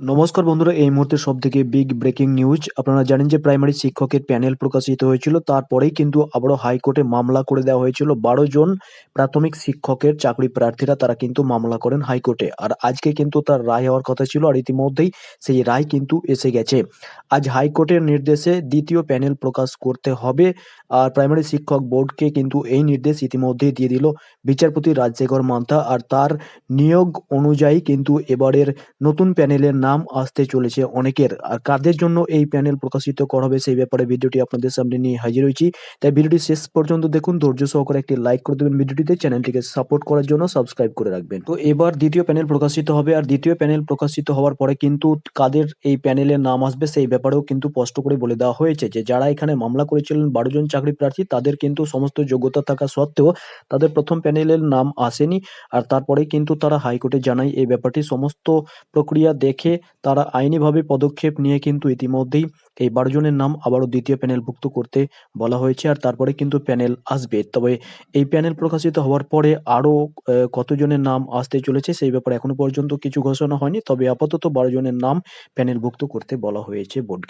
নমস্কার বন্ধুরা, এই মুহূর্তে সব থেকে বিগ ব্রেকিং নিউজ আপনারা জানেন যে প্রাইমারি শিক্ষকের প্যানেল প্রকাশিত হয়েছিল, তারপরেই কিন্তু আবারও হাইকোর্টে মামলা করে দেওয়া হয়েছিল। বারো জন প্রাথমিক শিক্ষকের চাকরি প্রার্থীরা তারা কিন্তু মামলা করেন হাইকোর্টে। আর আজকে কিন্তু তার রায় হওয়ার কথা ছিল, আর ইতিমধ্যেই সেই রায় কিন্তু এসে গেছে। আজ হাইকোর্টের নির্দেশে দ্বিতীয় প্যানেল প্রকাশ করতে হবে। আর প্রাইমারি শিক্ষক বোর্ডকে কিন্তু এই নির্দেশ ইতিমধ্যেই দিয়ে দিল বিচারপতি রাজশেখর মান্থা। আর তার নিয়োগ অনুযায়ী কিন্তু এবারের নতুন প্যানেলের নাম আসতে চলেছে অনেকের। আর কাদের জন্য এই প্যানেল প্রকাশিত করা হবে সেই ব্যাপারে ভিডিওটি আপনাদের সামনে নিয়ে হাজির হয়েছি। তাই ভিডিওটি শেষ পর্যন্ত দেখুন, ধৈর্য সহকারে একটি লাইক করে দেবেন ভিডিওটিতে। চ্যানেলটিকে সাপোর্ট করার জন্য সাবস্ক্রাইব করে রাখবেন। তো এবার দ্বিতীয় প্যানেল প্রকাশিত হবে। আর দ্বিতীয় প্যানেল প্রকাশিত হওয়ার পরে কিন্তু কাদের এই প্যানেলের নাম আসবে সেই ব্যাপারেও কিন্তু স্পষ্ট করে বলে দেওয়া হয়েছে যে, যারা এখানে মামলা করেছিলেন বারো জন চাকরি প্রার্থী, তাদের কিন্তু সমস্ত যোগ্যতা থাকা সত্ত্বেও তাদের প্রথম প্যানেলের নাম আসেনি। আর তারপরে কিন্তু তারা হাইকোর্টে জানায় এই ব্যাপারটি। সমস্ত প্রক্রিয়া দেখে তারা আইনিভাবে পদক্ষেপ নিয়ে কিন্তু ইতিমধ্যেই এই বারো জনের নাম আবারও দ্বিতীয় প্যানেলভুক্ত করতে বলা হয়েছে আর তারপরে কিন্তু প্যানেল আসবে। তবে এই প্যানেল প্রকাশিত হওয়ার পরে আরও কতজনের নাম আসতে চলেছে সেই ব্যাপারে এখনও পর্যন্ত কিছু ঘোষণা হয়নি। তবে আপাতত বারো জনের নাম প্যানেলভুক্ত করতে বলা হয়েছে বোর্ডকে।